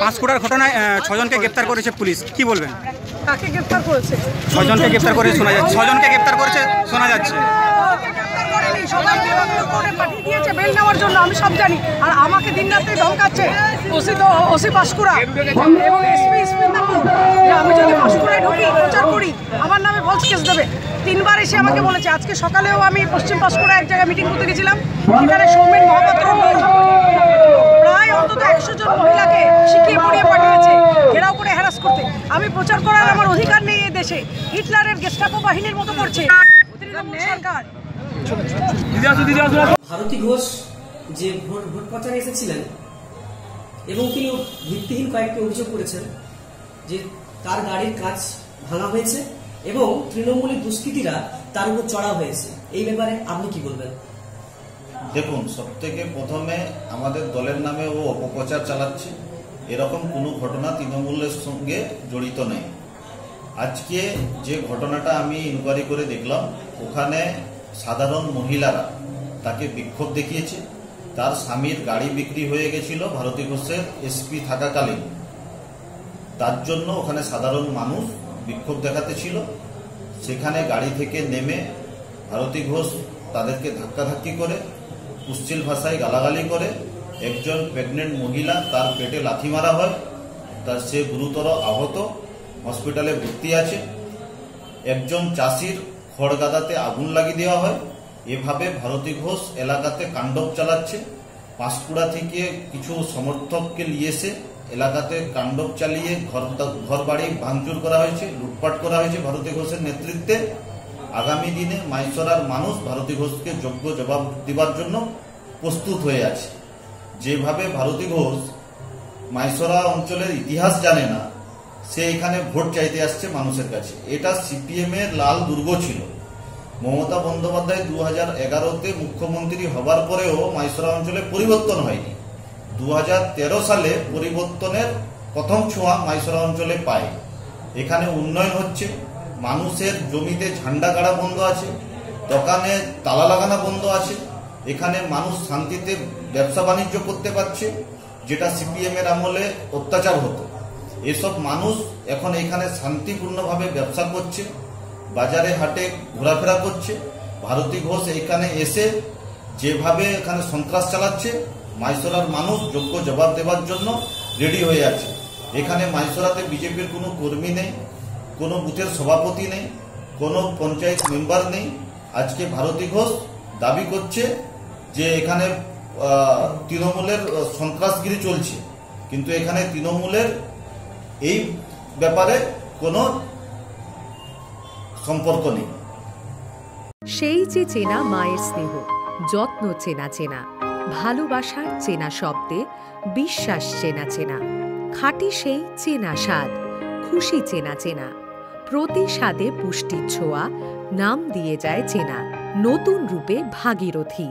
পাঁশকুড়ার ঘটনায় ছজনকে গ্রেপ্তার করেছে পুলিশ। কি বলবেন? কাকে গ্রেফতার করেছে? ছজনকে গ্রেপ্তার করে শোনা যাচ্ছে। ছজনকে গ্রেপ্তার করেছে শোনা যাচ্ছে গ্রেফতার করেনি, সবাইকে বাংলো করে পাঠিয়ে নেওয়ার জন্য, আমি সব জানি। আর আমাকে দিন রাত্রি ধমকাচ্ছে ওসি তো, ওসি পাঁশকুড়া এবং এসপি এসপি আমি যদি পাঁশকুড়ায় ঢুকি, প্রচার করি, আমার নামে ফলস কেস দেবে। তিনবার এসে আমাকে বলেছে, আজকে সকালেও আমি পশ্চিম পাঁশকুড়া এক জায়গায় মিটিং করতে গেছিলাম সেখানে সৌমেন মহাপাত্র প্রায় অন্তত একশো জন মহিলাকে শিখিয়ে পড়িয়ে পাঠিয়েছে, ঘেরাও করে হ্যারাস করতে। আমি প্রচার করার আমার অধিকার নেই এই দেশে। হিটলারের গেস্টাপো বাহিনীর মতো করছে। সরকার। ভারতী ঘোষ যে ভোট ভোট প্রচারে এসেছিলেন এবং তিনি ভিত্তিহীন কয়েকটি অভিযোগ করেছেন যে তার গাড়ির কাজ ভাঙা হয়েছে এবং তৃণমূলী দুষ্কৃতীরা তার উপর চড়া হয়েছে। এই ব্যাপারে আপনি কি বলবেন? দেখুন সব থেকে প্রথমে আমাদের দলের নামে ও অপপ্রচার চালাচ্ছে। এরকম কোনো ঘটনা তৃণমূলের সঙ্গে জড়িত নেই। আজকে যে ঘটনাটা আমি ইনকোয়ারি করে দেখলাম ওখানে সাধারণ মহিলারা তাকে বিক্ষোভ দেখিয়েছে। তার স্বামীর গাড়ি বিক্রি হয়ে গেছিল ভারতী ঘোষের এসপি থাকাকালীন। তার জন্য ওখানে সাধারণ মানুষ বিক্ষোভ দেখাতে ছিল। সেখানে গাড়ি থেকে নেমে ভারতী ঘোষ তাদেরকে ধাক্কাধাক্কি করে, কুশ্চিল ভাষায় গালাগালি করে, একজন প্রেগনেন্ট মহিলা তার পেটে লাথি মারা হয়, তার সে গুরুতর আহত হসপিটালে ভর্তি আছে। একজন চাষির খড়গাদাতে আগুন লাগিয়ে দেওয়া হয়। এভাবে ভারতী ঘোষ এলাকাতে কাণ্ডব চালাচ্ছে। পাঁশকুড়া থেকে কিছু সমর্থককে নিয়ে এসে এলাকাতে কাণ্ডব চালিয়ে ঘর ঘর বাড়ি ভাঙচুর করা হয়েছে, লুটপাট করা হয়েছে ভারতী ঘোষের নেতৃত্বে। আগামী দিনে মাইসরার মানুষ ভারতী ঘোষকে যোগ্য জবাব দেবার জন্য প্রস্তুত হয়ে আছে। যেভাবে ভারতী ঘোষ মাইসরা অঞ্চলের ইতিহাস জানে না সে এখানে ভোট চাইতে আসছে মানুষের কাছে। এটা সিপিএম এর লাল দুর্গ ছিল। মমতা বন্দ্যোপাধ্যায় দু হাজার এগারোতে মুখ্যমন্ত্রী হবার পরেও মাইসরা অঞ্চলে পরিবর্তন হয়নি। দু হাজার তেরো সালে পরিবর্তনের প্রথম ছোঁয়া মাইসরা অঞ্চলে পায়। এখানে উন্নয়ন হচ্ছে। মানুষের জমিতে ঝান্ডা গাড়া বন্ধ আছে। দোকানে তালা লাগানো বন্ধ আছে। এখানে মানুষ শান্তিতে ব্যবসা বাণিজ্য করতে পারছে, যেটা সিপিএম এর আমলে অত্যাচার হতো। এসব মানুষ এখন এখানে শান্তিপূর্ণভাবে ব্যবসা করছে, বাজারে হাটে ঘোরাফেরা করছে। ভারতী ঘোষ এখানে এসে যেভাবে এখানে সন্ত্রাস চালাচ্ছে, মাইসোরার মানুষ যোগ্য জবাব দেওয়ার জন্য রেডি হয়ে আছে। এখানে মাইসোরাতে বিজেপির কোনো কর্মী নেই, কোনো বুথের সভাপতি নেই, কোনো পঞ্চায়েত মেম্বার নেই। আজকে ভারতী ঘোষ দাবি করছে যে এখানে তৃণমূলের সন্ত্রাসগিরি চলছে। কিন্তু এখানে তৃণমূলের এই ব্যাপারে কোনো সম্পর্ক নেই। সেই যে চেনা মায়ের স্নেহ যত্ন চেনা চেনা ভালোবাসার চেনা শব্দে বিশ্বাস চেনা চেনা খাঁটি সেই চেনা স্বাদ খুশি চেনা চেনা প্রতি স্বাদে পুষ্টির ছোঁয়া নাম দিয়ে যায় চেনা নতুন রূপে ভাগীরথী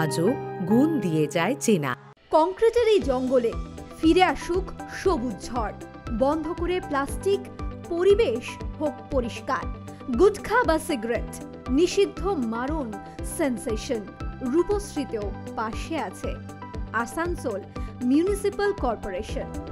আজও গুণ দিয়ে যায় চেনা। কংক্রিটের এই জঙ্গলে ফিরে আসুক সবুজ ঝড়। বন্ধ করে প্লাস্টিক, পরিবেশ হোক পরিষ্কার। গুটখা বা সিগারেট, নিষিদ্ধ মারণ, সেন্সেশন, রূপশ্রীতেও পাশে আছে। Asansol municipal corporation.